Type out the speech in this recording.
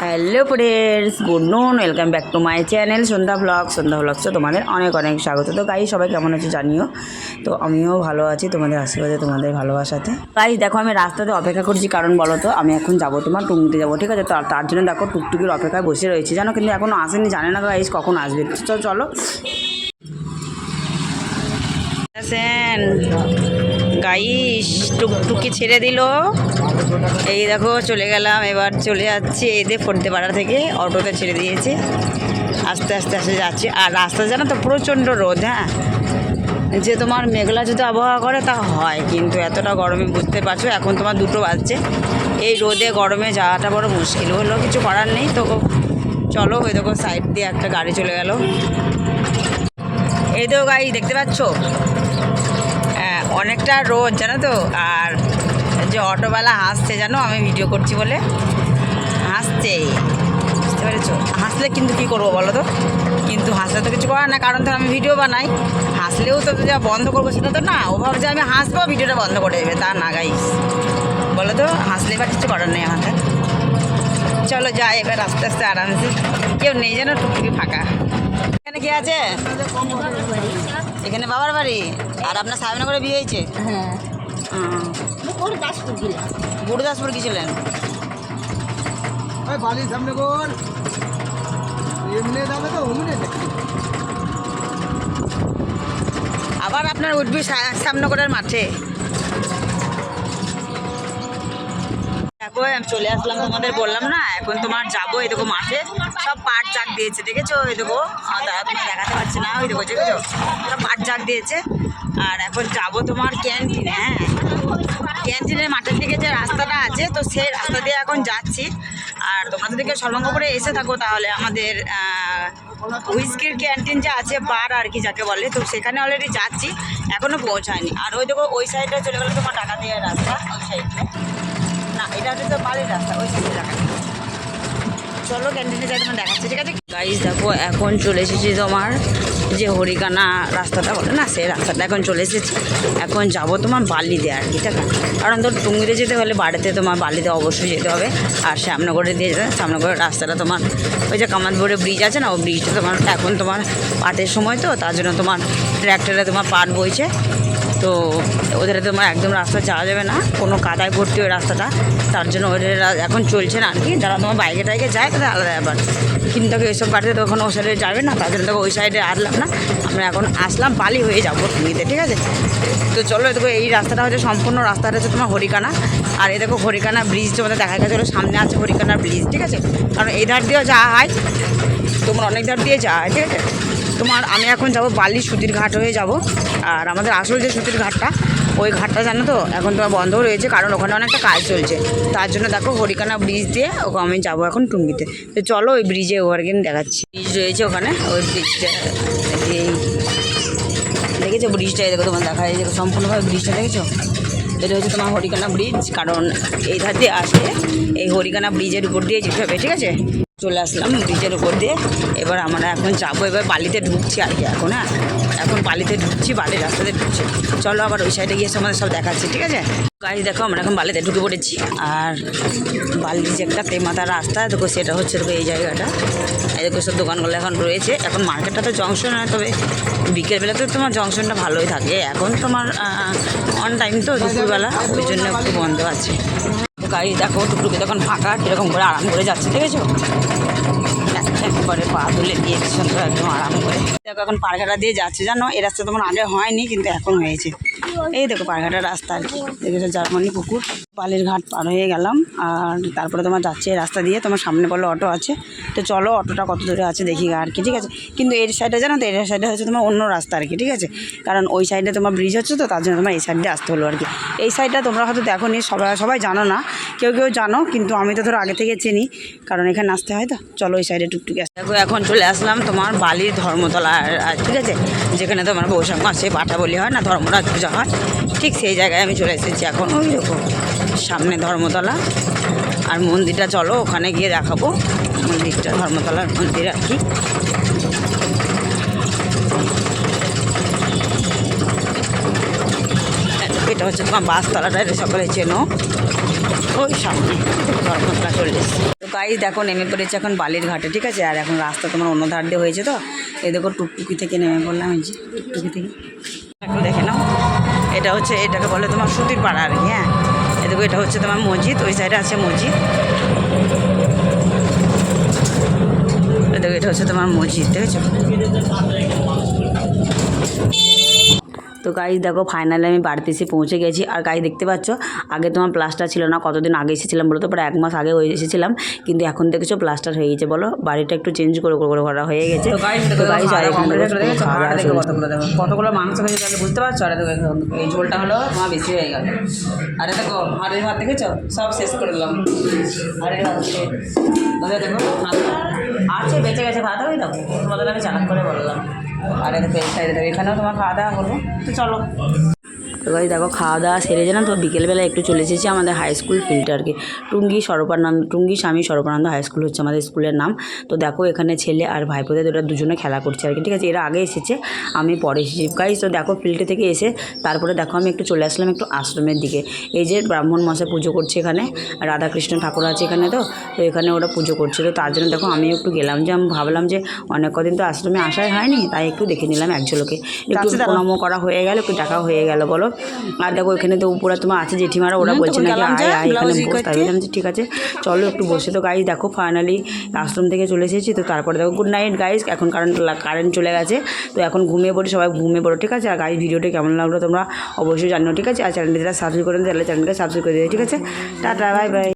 Hello friends good noon welcome back to my channel Sandhya blog Sandhya ব্লগসে তোমাদের অনেক অনেক স্বাগত। তো গাই সবাই কেমন আছে জানিও? তো আমিও ভালো আছি তোমাদের আশীর্বাদে, তোমাদের ভালোবাসাতে। গাই দেখো আমি রাস্তাতে অপেক্ষা করছি, কারণ বলো তো, আমি এখন যাব তোমার টুকটুকে যাব, ঠিক আছে? তো তার জন্য দেখো টুকটুকির অপেক্ষায় বসে রয়েছে, জানো? কিন্তু এখনও আসেনি, জানে না গাইস কখন আসবে। তো চলো। গাইস টুকটুকি ছেড়ে দিল। এই দেখো, চলে গেলাম। এবার চলে যাচ্ছি যে ফোনতে পাড়া থেকে। অটোতে ছেড়ে দিয়েছে। আস্তে আস্তে আস্তে যাচ্ছি। আর রাস্তা জানো তো, প্রচণ্ড রোদ হ্যাঁ? যে তোমার মেঘলা যদি আবহাওয়া করে, তা হয়। কিন্তু এতটা গরমে বুঝতে পারছ, এখন তোমার দুটো বাজছে। এই রোদে গরমে যাওয়াটা বড় মুশকিল। হলো কিছু করার নেই। তো চলো, ওই দেখো সাইড দিয়ে একটা গাড়ি চলে গেল। এই তো গাড়ি দেখতে পাচ্ছ? অনেকটা রোদ, জানো তো? আর যে অটোওয়ালা হাসছে, জানো? আমি ভিডিও করছি বলে। হাসছে। বুঝতে পেরেছ? হাসলে কিন্তু কী করব বলো তো? কিন্তু হাসলে তো কিছু করার না কারণ তো আমি ভিডিও বানাই। হাসলেও তো যা বন্ধ করব সেটা তো না। ও ভাবছে আমি হাসবো ভিডিওটা বন্ধ করে দেবে। তা না গাইস বলো তো, হাসলে বা কিছু করার নেই আমাদের চলো যাই এবার আস্তে আস্তে আরামসে কেউ নেই যেন টুকটুকি ফাঁকা। এখানে কি আছে? এখানে বাবার বাড়ি? আর আপনার সাহেবনগরে বিয়ে হয়েছে? হ্যাঁ। গুরুদাসপুর গেছিলেন ওই বালির সামনে গোল এমনি যাবে তো অমনি আবার আপনার উঠবি সামনগরের মাঠে। দেখো আমি চলে আসলাম তোমাদের বললাম না, এখন তোমার যাব, এই দেখো মাঠে। সব পাট জাগ দিয়েছে, দেখেছ? এই দেখো দাদা তুমি দেখাতে পারছি না, ওই দেখো, দেখেছ? সব পাট জাগ দিয়েছে। আর এখন যাব তোমার ক্যান্টিনে হ্যাঁ? ক্যান্টিনের মাঠের দিকে যে রাস্তাটা আছে, তো সেই রাস্তা দিয়ে এখন যাচ্ছি। আর তোমরা যদি কেউ সর্বঙ্গ করে এসে থাকো, তাহলে আমাদের হুইস্কির ক্যান্টিন যে আছে, বার আর কি যাকে বলে, তো সেখানে অলরেডি যাচ্ছি এখনও পৌঁছায়নি। আর ওই দেখো, ওই সাইডে চলে গেলে তোমার টাকা দিয়ে রাস্তা, ওই সাইডে না এখন চলে এসেছি তোমার যে হরিকানা রাস্তাটা বলে না, সেই রাস্তাটা এখন চলে এসেছি। এখন যাব তোমার বালিতে আর কি, ঠিক আছে? কারণ তোর টুঙ্গিতে যেতে হলে বাড়িতে তোমার বালিতে অবশ্যই যেতে হবে। আর শ্যামনগরে দিয়ে যেতে, শ্যামনগরের রাস্তাটা তোমার, ওই যে কামাতপুরে ব্রিজ আছে না, ওই ব্রিজটা তোমার, এখন তোমার পাটের সময় তো, তার জন্য তোমার ট্র্যাক্টরে তোমার পাট বইছে। তো ওদের তোমার একদম রাস্তা যাওয়া যাবে না, কোনো কাদায় ভর্তি ওই রাস্তাটা, তার জন্য ওদের এখন চলছে না আর কি যারা তোমার বাইকে টাইকে যায়, তাদের আলাদা ব্যাপার। কিন্তু এইসব বাড়িতে তো ওখানে ওই সাইডে যাবে না, তার জন্য ওই সাইডে আসলাম না। আমরা এখন আসলাম, বালি হয়ে যাব টুঙ্গিতে ঠিক আছে? তো চলো দেখো, এই রাস্তাটা হচ্ছে সম্পূর্ণ রাস্তাটা হচ্ছে তোমার হরিকানা। আর এই দেখো হরিকানা ব্রিজ, তোমাদের দেখা গেছে সামনে আছে হরিকানা ব্রিজ, ঠিক আছে? কারণ এই ধার দিয়েও যাওয়া হয়, তোমার অনেক ধার দিয়ে যাওয়া হয়, ঠিক আছে? তোমার আমি এখন যাব বালি সুতির ঘাট হয়ে যাব। আর আমাদের আসল যে সুতির ঘাটটা, ওই ঘাটটা জানো তো, এখন তোমার বন্ধ রয়েছে, কারণ ওখানে অনেকটা কাজ চলছে। তার জন্য দেখো হরিকানা ব্রিজ দিয়ে ওকে আমি যাব এখন টুঙ্গিতে। তো চলো ওই ব্রিজে ওভার গেম দেখাচ্ছি। ব্রিজ রয়েছে ওখানে, ওই ব্রিজটা এই দেখেছ ব্রিজটা দেখো তোমার দেখা যায় সম্পূর্ণভাবে ব্রিজটা দেখেছ? এটা হচ্ছে তোমার হরিকানা ব্রিজ কারণ এই ধার দিয়ে আসে এই হরিকানা ব্রিজের উপর দিয়ে যেতে হবে, ঠিক আছে? চলে আসলাম ব্রিজের উপর দিয়ে। এবার আমরা এখন যাব, এবার বালিতে ঢুকছি আর কি এখন হ্যাঁ? এখন বালিতে ঢুকছি, বালির রাস্তাতে ঢুকছি। চলো আবার ওই সাইডে গিয়ে আমাদের সব দেখাচ্ছি, ঠিক আছে? গাড়ি দেখো, আমরা এখন বালিতে ঢুকে পড়েছি। আর বালির যে একটা তেমাতা রাস্তা, দেখো সেটা হচ্ছে দেখো এই জায়গাটা। এই দেখো সব দোকানগুলো এখন রয়েছে। এখন মার্কেটটা তো জংশন হয়, তবে বিকেলবেলা তো তোমার জংশনটা ভালোই থাকে। এখন তোমার অন টাইম তো দুপুরবেলা, ওই জন্য একটু বন্ধ আছে। গাড়ি দেখো টুকটুকে তখন ফাঁকা কীরকম করে আরাম করে যাচ্ছে দেখেছ? একবারে পা তুলে দিয়ে সুন্দর একদম আরাম করে। দেখো এখন পারঘাটা দিয়ে যাচ্ছে, জানো? এই রাস্তা তোমার আগে হয়নি, কিন্তু এখন হয়েছে। এই দেখো পারঘাটার রাস্তা আর কি। দেখেছ, জার্মানি পুকুর। পালের ঘাট পার হয়ে গেলাম, আর তারপরে তোমার যাচ্ছে এই রাস্তা দিয়ে। তোমার সামনে বলো অটো আছে। তো চলো, অটোটা কত দূরে আছে দেখি আর কি, ঠিক আছে? কিন্তু এর সাইডে জানো তো, এর সাইডে হচ্ছে তোমার অন্য রাস্তা আর কি, ঠিক আছে? কারণ ওই সাইডে তোমার ব্রিজ হচ্ছে তো, তার জন্য তোমার এই সাইডে আসতে হলো আর কি। এই সাইডটা তোমরা হয়তো দেখো নি সবাই সবাই জানো না। কেউ কেউ জানো, কিন্তু আমি তো ধরো আগে থেকে চিনি, কারণ এখানে আসতে হয় তো। চলো ওই সাইডে টুকটুকি আসতে দেখো, এখন চলে আসলাম তোমার বালির ধর্মতলা ঠিক আছে? যেখানে তোমার বৈশাখ মাসে পাঠা বলি হয় না, ধর্মরাজ পূজা হয়। ঠিক সেই জায়গায় আমি চলে এসেছি এখন, ওই রকম সামনে ধর্মতলা। আর মন্দিরটা চলো, ওখানে গিয়ে দেখাবো মন্দিরটা, ধর্মতলার মন্দির আর কি এটা হচ্ছে তোমার বাসতলাটা এটা সকলে চেনো। ওই সামনে ধর্মতলা চলে তো গাই দেখো নেমে পড়েছে এখন বালির ঘাটে, ঠিক আছে? আর এখন রাস্তা তোমার অন্য ধার দিয়ে হয়েছে তো? এই দেখো টুকটুকি থেকে নেমে পড়লাম, এই যে টুকটুকি থেকে। একটু দেখে নাও, এটা হচ্ছে, এটাকে বলে তোমার সুতির পাড়া আর কি হ্যাঁ? এ দেখো, এটা হচ্ছে তোমার মসজিদ, ওই সাইডে আছে মসজিদ। এই দেখো, এটা হচ্ছে তোমার মসজিদ, দেখেছ? তো গাইজ দেখো ফাইনালি আমি বাড়িতে এসে পৌঁছে গেছি। আর গাই দেখতে পাচ্ছ? আগে তোমার প্লাস্টার ছিল না কতদিন আগে এসেছিলাম বলো তো? প্রায় এক মাস আগে হয়ে এসেছিলাম। কিন্তু এখন দেখেছ প্লাস্টার হয়ে গেছে বলো? বাড়িটা একটু চেঞ্জ করে করে করা হয়ে গেছে। তো গাইজ। কতগুলো দেখো কতগুলো মাংস খেয়েছে তাহলে বুঝতে পারছ? আরে দেখো এই ঝোলটা হলো তোমার বেশি হয়ে গেল। আরে দেখো হাড়ের ভাত দেখেছ? সব শেষ করে দিলাম। হাড়ের ভাত দেখো আছে বেঁচে গেছে ভাত ওই দেখো তোমাদের আমি চালাক করে বললাম। আরে একটা এই সাইডে দেবে এখানেও তোমার খাওয়া দাওয়া করব। তো চলো। তো গাইজ দেখো খাওয়া দাওয়া সেরে যেলাম তো বিকেলবেলা একটু চলে এসেছি আমাদের হাই স্কুল ফিল্ডে আর কি। টুঙ্গি সর্বানন্দ টুঙ্গি স্বামী সর্বানন্দ হাই স্কুল হচ্ছে আমাদের স্কুলের নাম। তো দেখো এখানে ছেলে আর ভাইপোদের ওরা দুজনে খেলা করছে আর কি। ঠিক আছে এরা আগে এসেছে আমি পরে এসেছি। গাইজ তো দেখো ফিল্ডে থেকে এসে তারপরে দেখো আমি একটু চলে আসলাম একটু আশ্রমের দিকে। এই যে ব্রাহ্মণ মশাই পুজো করছে এখানে রাধাকৃষ্ণ ঠাকুর আছে এখানে তো তো এখানে ওরা পুজো করছে। তো তার জন্য দেখো আমি একটু গেলাম যে আমি ভাবলাম যে অনেক কদিন তো আশ্রমে আসাই হয়নি তাই একটু দেখে নিলাম এক ঝলকে একটু প্রণামও করা হয়ে গেল একটু টাকা হয়ে গেল বলো। আর দেখো এখানে তো উপরে তোমার আছে জেঠিমারা ওরা বলছে না নাকি আয় আয় এখানে তাই করতে। বললাম যে ঠিক আছে চলো একটু বসে তো গাইজ দেখো ফাইনালি আশ্রম থেকে চলে এসেছি তো তারপরে দেখো গুড নাইট গাইজ এখন কারেন্ট কারেন্ট চলে গেছে তো এখন ঘুমিয়ে পড়ি সবাই ঘুমিয়ে পড়ো ঠিক আছে? আর গাইজ ভিডিওটা কেমন লাগল তোমরা অবশ্যই জানো ঠিক আছে? আর চ্যানেলটি যারা সাবস্ক্রাইব করেন তাহলে চ্যানেলকে সাবস্ক্রাইব করে দিও ঠিক আছে? Tata bye bye